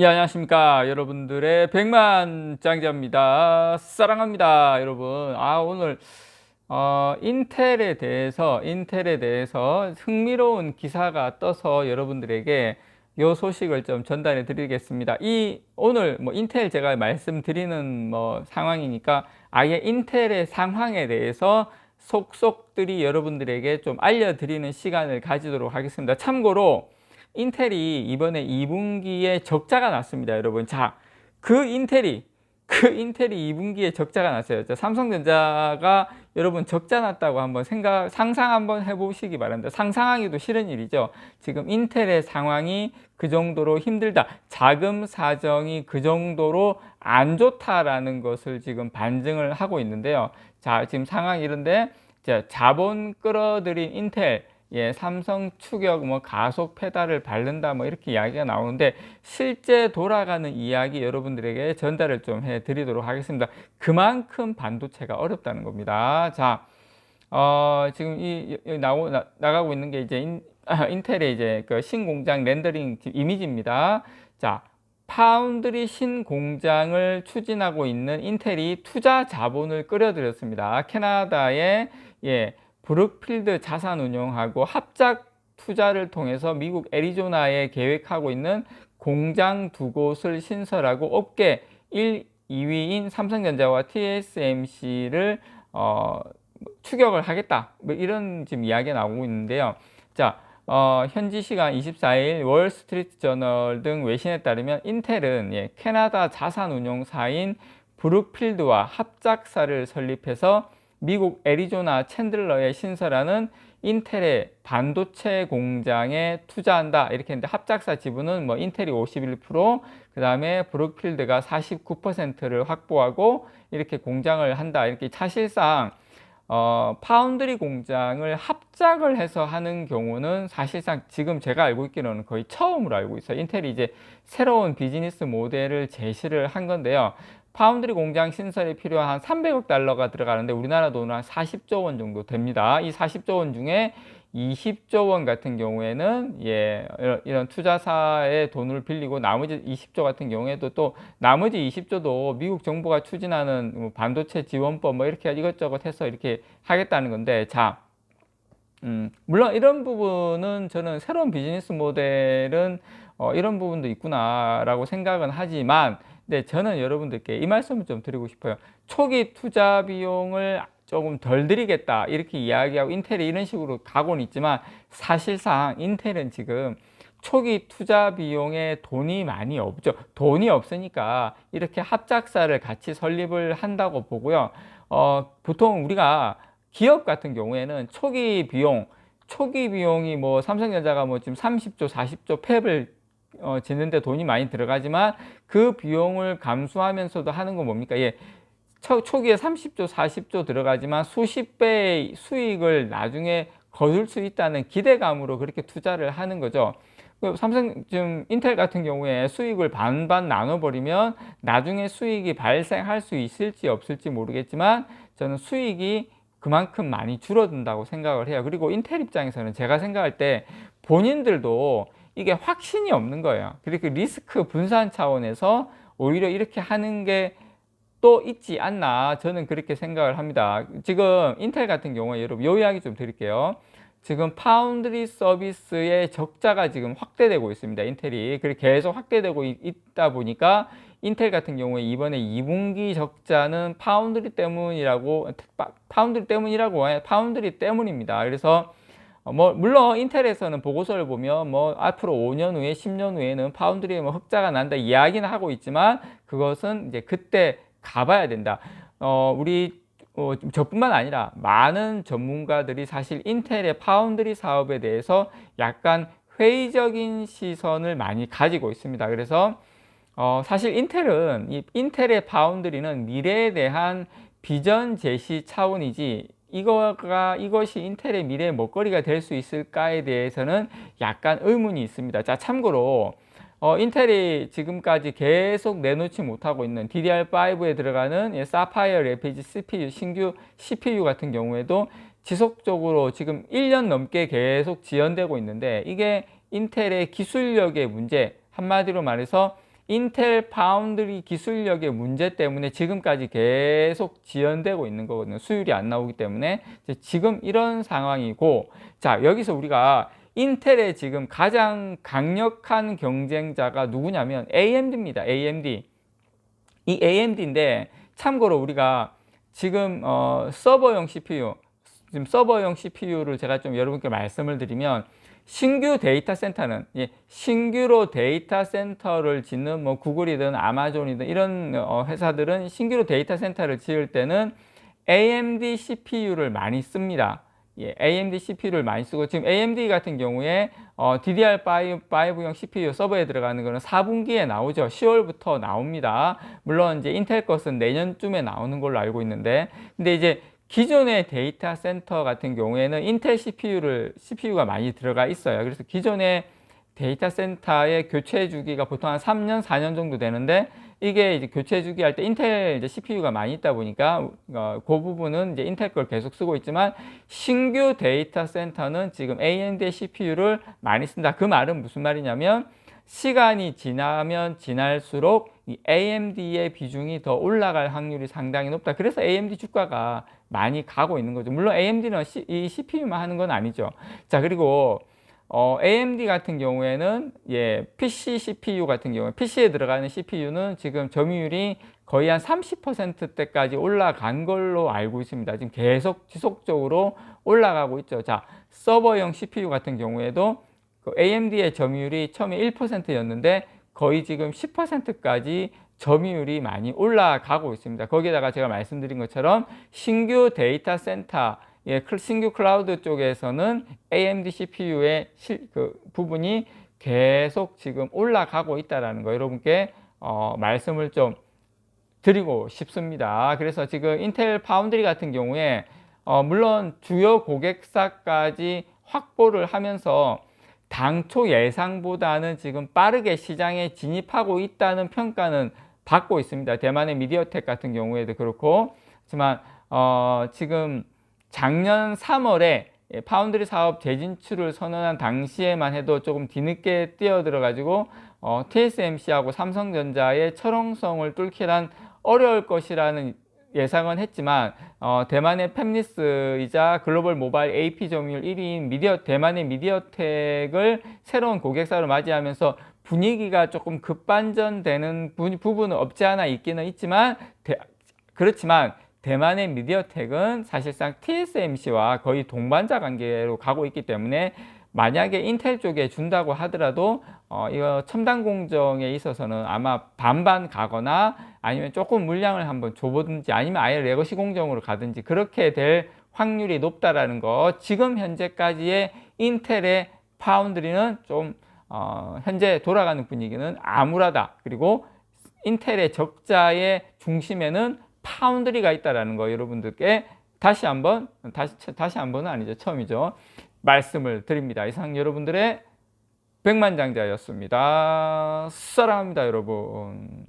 예, 안녕하십니까. 여러분들의 백만장자입니다. 사랑합니다. 여러분. 아, 오늘, 어, 인텔에 대해서, 인텔에 대해서 흥미로운 기사가 떠서 여러분들에게 요 소식을 좀 전달해 드리겠습니다. 이, 오늘 뭐 인텔 제가 말씀드리는 뭐 상황이니까 아예 인텔의 상황에 대해서 속속들이 여러분들에게 좀 알려드리는 시간을 가지도록 하겠습니다. 참고로, 인텔이 이번에 2분기에 적자가 났습니다, 여러분. 자, 그 인텔이 그 인텔이 2분기에 적자가 났어요. 자, 삼성전자가 여러분 적자 났다고 한번 생각 상상 한번 해보시기 바랍니다. 상상하기도 싫은 일이죠. 지금 인텔의 상황이 그 정도로 힘들다. 자금 사정이 그 정도로 안 좋다라는 것을 지금 반증을 하고 있는데요. 자, 지금 상황이 이런데 자, 자본 끌어들인 인텔 예, 삼성 추격 뭐 가속 페달을 밟는다 뭐 이렇게 이야기가 나오는데 실제 돌아가는 이야기 여러분들에게 전달을 좀 해 드리도록 하겠습니다. 그만큼 반도체가 어렵다는 겁니다. 자, 어, 지금 이 나오 나, 나가고 있는 게 이제 인, 아, 인텔의 이제 그 신공장 렌더링 이미지입니다. 자, 파운드리 신공장을 추진하고 있는 인텔이 투자 자본을 끌어들였습니다. 캐나다의 예. 브룩필드 자산운용하고 합작 투자를 통해서 미국 애리조나에 계획하고 있는 공장 두 곳을 신설하고 업계 1, 2위인 삼성전자와 TSMC를 어, 추격을 하겠다. 뭐 이런 지금 이야기가 나오고 있는데요. 자, 어, 현지 시간 24일 월스트리트 저널 등 외신에 따르면 인텔은 예, 캐나다 자산운용사인 브룩필드와 합작사를 설립해서 미국 애리조나 챈들러에 신설하는 인텔의 반도체 공장에 투자한다 이렇게 했는데 합작사 지분은 뭐 인텔이 51%그 다음에 브룩필드가 49%를 확보하고 이렇게 공장을 한다 이렇게 사실상 어, 파운드리 공장을 합작을 해서 하는 경우는 사실상 지금 제가 알고 있기로는 거의 처음으로 알고 있어요. 인텔이 이제 새로운 비즈니스 모델을 제시를 한 건데요. 파운드리 공장 신설에 필요한 300억 달러가 들어가는데 우리나라 돈은 한 40조 원 정도 됩니다. 이 40조 원 중에 20조 원 같은 경우에는 예 이런, 투자사의 돈을 빌리고 나머지 20조 같은 경우에도 또 나머지 20조도 미국 정부가 추진하는 뭐 반도체 지원법 뭐 이렇게 이것저것 해서 이렇게 하겠다는 건데 자 음, 물론 이런 부분은 저는 새로운 비즈니스 모델은 어, 이런 부분도 있구나라고 생각은 하지만 네, 저는 여러분들께 이 말씀을 좀 드리고 싶어요. 초기 투자 비용을 조금 덜 드리겠다 이렇게 이야기하고 인텔이 이런 식으로 가고는 있지만 사실상 인텔은 지금 초기 투자 비용에 돈이 많이 없죠. 돈이 없으니까 이렇게 합작사를 같이 설립을 한다고 보고요. 어, 보통 우리가 기업 같은 경우에는 초기 비용, 초기 비용이 뭐 삼성전자가 뭐 지금 30조, 40조 팹을 어, 짓는데 돈이 많이 들어가지만 그 비용을 감수하면서도 하는 건 뭡니까? 예. 초, 초기에 30조, 40조 들어가지만 수십 배의 수익을 나중에 거둘 수 있다는 기대감으로 그렇게 투자를 하는 거죠. 그 삼성 지금 인텔 같은 경우에 수익을 반반 나눠버리면 나중에 수익이 발생할 수 있을지 없을지 모르겠지만 저는 수익이 그만큼 많이 줄어든다고 생각을 해요. 그리고 인텔 입장에서는 제가 생각할 때 본인들도 이게 확신이 없는 거예요. 그리고 리스크 분산 차원에서 오히려 이렇게 하는 게 또 있지 않나 저는 그렇게 생각을 합니다. 지금 인텔 같은 경우에 여러분 요 이야기 좀 드릴게요. 지금 파운드리 서비스의 적자가 지금 확대되고 있습니다. 인텔이 그렇게 계속 확대되고 있다 보니까 인텔 같은 경우에 이번에 2분기 적자는 파운드리 때문이라고 파운드리 때문이라고 파운드리 때문입니다. 그래서 어, 뭐 물론 인텔에서는 보고서를 보면 뭐 앞으로 5년 후에 10년 후에는 파운드리에 뭐 흑자가 난다 이야기는 하고 있지만 그것은 이제 그때 가봐야 된다. 어 우리 어, 저뿐만 아니라 많은 전문가들이 사실 인텔의 파운드리 사업에 대해서 약간 회의적인 시선을 많이 가지고 있습니다. 그래서 어, 사실 인텔은 이 인텔의 파운드리는 미래에 대한 비전 제시 차원이지 이거가 이것이 인텔의 미래의 먹거리가 될 수 있을까에 대해서는 약간 의문이 있습니다. 자, 참고로 어, 인텔이 지금까지 계속 내놓지 못하고 있는 DDR5에 들어가는 예, 사파이어 레피지 CPU, 신규 CPU 같은 경우에도 지속적으로 지금 1년 넘게 계속 지연되고 있는데 이게 인텔의 기술력의 문제, 한마디로 말해서 인텔 파운드리 기술력의 문제 때문에 지금까지 계속 지연되고 있는 거거든요. 수율이 안 나오기 때문에 지금 이런 상황이고 자 여기서 우리가 인텔의 지금 가장 강력한 경쟁자가 누구냐면 AMD입니다. AMD. 이 AMD인데 참고로 우리가 지금 어, 서버용 CPU, 지금 서버용 CPU를 제가 좀 여러분께 말씀을 드리면 신규 데이터 센터는 예, 신규로 데이터 센터를 짓는 뭐 구글이든 아마존이든 이런 어, 회사들은 신규로 데이터 센터를 지을 때는 AMD CPU를 많이 씁니다. 예, AMD CPU를 많이 쓰고 지금 AMD 같은 경우에 어, DDR5용 CPU 서버에 들어가는 거는 4분기에 나오죠. 10월부터 나옵니다. 물론 이제 인텔 것은 내년쯤에 나오는 걸로 알고 있는데 근데 이제 기존의 데이터 센터 같은 경우에는 인텔 CPU를 CPU가 많이 들어가 있어요. 그래서 기존의 데이터 센터의 교체 주기가 보통 한 3년, 4년 정도 되는데 이게 이제 교체 주기 할 때 인텔 이제 CPU가 많이 있다 보니까 어, 그 부분은 이제 인텔 걸 계속 쓰고 있지만 신규 데이터 센터는 지금 AMD CPU를 많이 쓴다. 그 말은 무슨 말이냐면 시간이 지나면 지날수록 이 AMD의 비중이 더 올라갈 확률이 상당히 높다. 그래서 AMD 주가가 많이 가고 있는 거죠. 물론 AMD는 이 CPU만 하는 건 아니죠. 자, 그리고 어, AMD 같은 경우에는 예, PC CPU 같은 경우에 PC에 들어가는 CPU는 지금 점유율이 거의 한 30%대까지 올라간 걸로 알고 있습니다. 지금 계속 지속적으로 올라가고 있죠. 자, 서버용 CPU 같은 경우에도 그 AMD의 점유율이 처음에 1%였는데 거의 지금 10%까지 점유율이 많이 올라가고 있습니다. 거기에다가 제가 말씀드린 것처럼 신규 데이터 센터 예, 신규 클라우드 쪽에서는 AMD CPU의 실, 그 부분이 계속 지금 올라가고 있다라는 거 여러분께 어, 말씀을 좀 드리고 싶습니다. 그래서 지금 인텔 파운드리 같은 경우에 어, 물론 주요 고객사까지 확보를 하면서 당초 예상보다는 지금 빠르게 시장에 진입하고 있다는 평가는 받고 있습니다. 대만의 미디어텍 같은 경우에도 그렇고 하지만 어, 지금 작년 3월에 파운드리 사업 재진출을 선언한 당시에만 해도 조금 뒤늦게 뛰어들어 가지고 어, TSMC하고 삼성전자의 철옹성을 뚫기란 어려울 것이라는 예상은 했지만 어, 대만의 팹리스이자 글로벌 모바일 AP 점유율 1위인 미디어 대만의 미디어텍을 새로운 고객사로 맞이하면서 분위기가 조금 급반전되는 부분은 없지 않아 있기는 있지만 대, 그렇지만 대만의 미디어텍은 사실상 TSMC와 거의 동반자 관계로 가고 있기 때문에 만약에 인텔 쪽에 준다고 하더라도 어, 이거 첨단 공정에 있어서는 아마 반반 가거나 아니면 조금 물량을 한번 줘보든지 아니면 아예 레거시 공정으로 가든지 그렇게 될 확률이 높다라는 거 지금 현재까지의 인텔의 파운드리는 좀 어, 현재 돌아가는 분위기는 암울하다 그리고 인텔의 적자의 중심에는 파운드리가 있다라는 거 여러분들께 다시 한번 다시 다시 한번은 아니죠 처음이죠 말씀을 드립니다. 이상 여러분들의 백만장자였습니다. 사랑합니다, 여러분.